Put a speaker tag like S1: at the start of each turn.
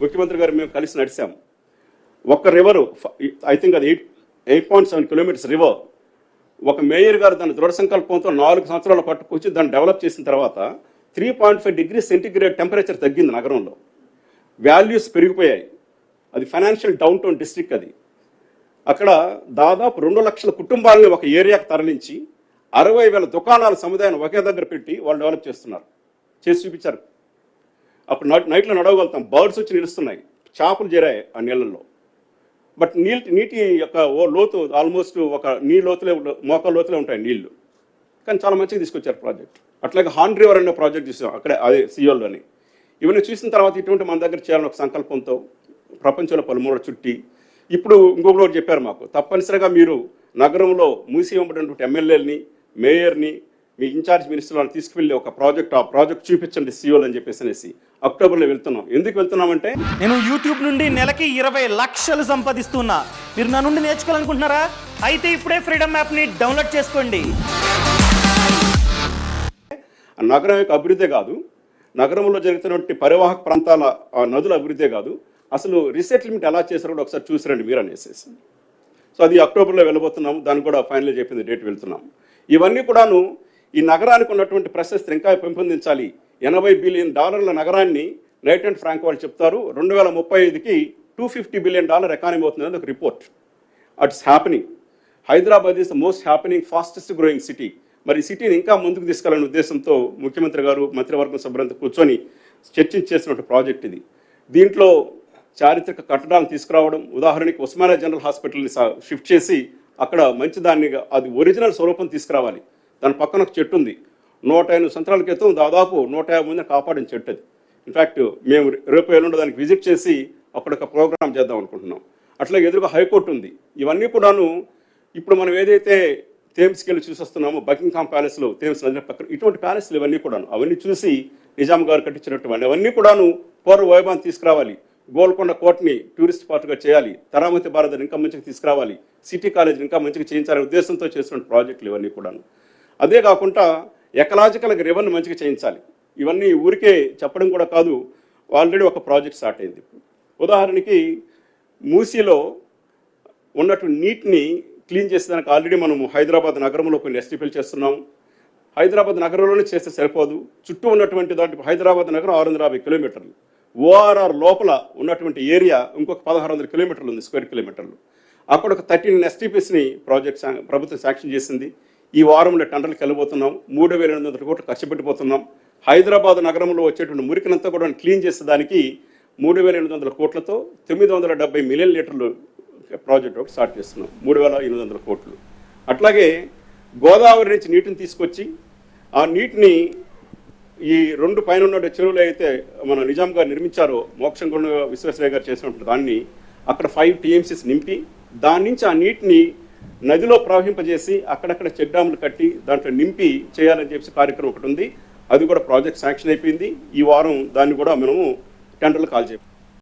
S1: ముఖ్యమంత్రి గారు మేము కలిసి నడిచాం ఒక్క రివరు ఐ థింక్ అది eight eight point seven kilometres river ఒక మేయర్ గారు దాని దృఢ సంకల్పంతో నాలుగు సంవత్సరాలు పట్టుకొచ్చి దాన్ని డెవలప్ చేసిన తర్వాత three point five degree centigrade temperature తగ్గింది నగరంలో. వాల్యూస్ పెరిగిపోయాయి. అది ఫైనాన్షియల్ డౌన్ టౌన్ డిస్ట్రిక్ట్ అది. అక్కడ దాదాపు రెండు లక్షల కుటుంబాలని ఒక ఏరియాకి తరలించి అరవై వేల దుకాణాల సముదాయాన్ని ఒకే దగ్గర పెట్టి వాళ్ళు డెవలప్ చేస్తున్నారు. చేసి చూపించారు. అప్పుడు నైట్ నైట్లో నడవగలుగుతాం. బర్డ్స్ వచ్చి నిలుస్తున్నాయి. చేపలు చేరాయి ఆ నీళ్ళల్లో. బట్ నీటి నీటి యొక్క ఓ లోతు ఆల్మోస్ట్ ఒక నీ లోతులే మోకాల లోతులే ఉంటాయి నీళ్ళు. కానీ చాలా మంచిగా తీసుకొచ్చారు ప్రాజెక్ట్. అట్లాగే హాన్ రివర్ అనే ప్రాజెక్ట్ చూసాం అక్కడే అదే సియోల్లోని. ఇవన్నీ చూసిన తర్వాత ఇటువంటి మన దగ్గర చేయాలని ఒక సంకల్పంతో ప్రపంచంలో పలుమూల చుట్టి ఇప్పుడు ఇంకొకటి ఒకటి చెప్పారు మాకు. తప్పనిసరిగా మీరు నగరంలో మూసి ఇవ్వబడినటువంటి ఎమ్మెల్యేలని మేయర్ని మీ ఇన్ఛార్జ్ మినిస్టర్లను తీసుకువెళ్ళి ఒక ప్రాజెక్ట్ ఆ ప్రాజెక్ట్ చూపించండి సీఓలు అని చెప్పేసి అనేసి అక్టోబర్లో వెళ్తున్నాం. ఎందుకు వెళ్తున్నామంటే?
S2: నేను యూట్యూబ్ నుండి నెలకి ఇరవై లక్షలు సంపాదిస్తున్నా. మీరు నా నుండి నేర్చుకోవాలనుకుంటున్నారా? అయితే ఇప్పుడే ఫ్రీడమ్ యాప్ని డౌన్లోడ్ చేసుకోండి.
S1: నగరం యొక్క అభివృద్ధి కాదు నగరంలో జరుగుతున్నటువంటి పరివాహక ప్రాంతాల నదుల అభివృద్ధి కాదు అసలు రీసెటిల్మెంట్ ఎలా చేశారో కూడా ఒకసారి చూసిరండి మీరు అనేసి సో అది అక్టోబర్లో వెళ్ళబోతున్నాం దాన్ని కూడా ఫైనల్ చెప్పింది డేట్ వెళ్తున్నాం ఇవన్నీ కూడాను ఈ నగరానికి ఉన్నటువంటి ప్రశస్తి ఇంకా పెంపొందించాలి. ఎనభై బిలియన్ డాలర్ల నగరాన్ని రైట్ అండ్ ఫ్రాంక్ వాళ్ళు చెప్తారు. రెండు వేల ముప్పై ఐదుకి two fifty billion dollar economy అవుతుంది ఒక report. It's happening. Hyderabad is the most happening fastest growing city. మరి సిటీని ఇంకా ముందుకు తీసుకెళ్ళాలనే ఉద్దేశంతో ముఖ్యమంత్రి గారు మంత్రివర్గం సభ్యులంతా కూర్చొని చర్చించేసినటువంటి ప్రాజెక్ట్ ఇది. దీంట్లో చారిత్రక కట్టడాలను తీసుకురావడం ఉదాహరణకి ఉస్మానియా జనరల్ హాస్పిటల్ని షిఫ్ట్ చేసి అక్కడ మంచి దాన్ని అది ఒరిజినల్ స్వరూపం తీసుకురావాలి. దాని పక్కన ఒక చెట్టు ఉంది. నూట ఎనిమిది సంవత్సరాల క్రితం దాదాపు నూట యాభై మందిని కాపాడిన చెట్టు అది. ఇన్ఫ్యాక్ట్ మేము రేపు ఎల్లుండి దానికి విజిట్ చేసి అక్కడ ఒక ప్రోగ్రామ్ చేద్దాం అనుకుంటున్నాం. అట్లాగే ఎదురుగా హైకోర్టు ఉంది. ఇవన్నీ కూడాను ఇప్పుడు మనం ఏదైతే థేమ్స్కి వెళ్ళి చూసొస్తున్నామో బకింగ్హామ్ ప్యాలెస్లో థేమ్స్ నది పక్కన ఇటువంటి ప్యాలెస్లు ఇవన్నీ కూడాను అవన్నీ చూసి నిజాం గారు కట్టించినటువంటి అవన్నీ కూడాను పూర్వ వైభవాన్ని తీసుకురావాలి. గోల్కొండ కోటని టూరిస్ట్ స్పాట్గా చేయాలి. తరామతి భారత్ ఇంకా మంచిగా తీసుకురావాలి. సిటీ కాలేజ్ ఇంకా మంచిగా చేయించాలనే ఉద్దేశంతో చేస్తున్న ప్రాజెక్టులు ఇవన్నీ కూడాను. అదే కాకుండా ఎకలాజికల్గా రివన్ మంచిగా చేయించాలి. ఇవన్నీ ఊరికే చెప్పడం కూడా కాదు ఆల్రెడీ ఒక ప్రాజెక్ట్ స్టార్ట్ అయింది. ఉదాహరణకి మూసీలో ఉన్నటువంటి నీటిని క్లీన్ చేసేదానికి ఆల్రెడీ మనం హైదరాబాద్ నగరంలో కొన్ని ఎస్టిఫిల్ చేస్తున్నాం. హైదరాబాద్ నగరంలోనే చేస్తే సరిపోదు. చుట్టూ ఉన్నటువంటి దాంట్లో హైదరాబాద్ నగరం ఆరు వందల యాభై కిలోమీటర్లు. ఓఆర్ఆర్ లోపల ఉన్నటువంటి ఏరియా ఇంకొక పదహారు వందల కిలోమీటర్లు ఉంది స్క్వేర్ కిలోమీటర్లు. అక్కడ ఒక థర్టీన్ ఎస్టీపీస్ని ప్రాజెక్ట్ ప్రభుత్వం శాంక్షన్ చేసింది. ఈ వారంలో టెండర్లకు వెళ్ళబోతున్నాం మూడు వేల ఎనిమిది వందల కోట్లు ఖర్చు పెట్టిపోతున్నాం హైదరాబాద్ నగరంలో వచ్చేటువంటి మురికినంతా కూడా క్లీన్ చేసేదానికి మూడు వేల ఎనిమిది వందల కోట్లతో తొమ్మిది వందల డెబ్బై మిలియన్ లీటర్లు ప్రాజెక్ట్ ఒకటి స్టార్ట్ చేస్తున్నాం. మూడు వేల ఎనిమిది వందల కోట్లు. అట్లాగే గోదావరి నుంచి నీటిని తీసుకొచ్చి ఆ నీటిని ఈ రెండు పైన ఉన్న చెరువులు అయితే మన నిజాం గారు నిర్మించారో మోక్షంకొండ విశ్వేశ్వరయ్య గారు చేసినటువంటి దాన్ని అక్కడ ఫైవ్ టీఎంసీస్ నింపి దాని నుంచి ఆ నీటిని నదిలో ప్రవహింపజేసి అక్కడక్కడ చెక్ డ్యాములు కట్టి దాంట్లో నింపి చేయాలని చెప్పి కార్యక్రమం ఒకటి ఉంది. అది కూడా ప్రాజెక్ట్ శాంక్షన్ అయిపోయింది. ఈ వారం దాన్ని కూడా మనము టెండర్లు కాల్ చేయాలి.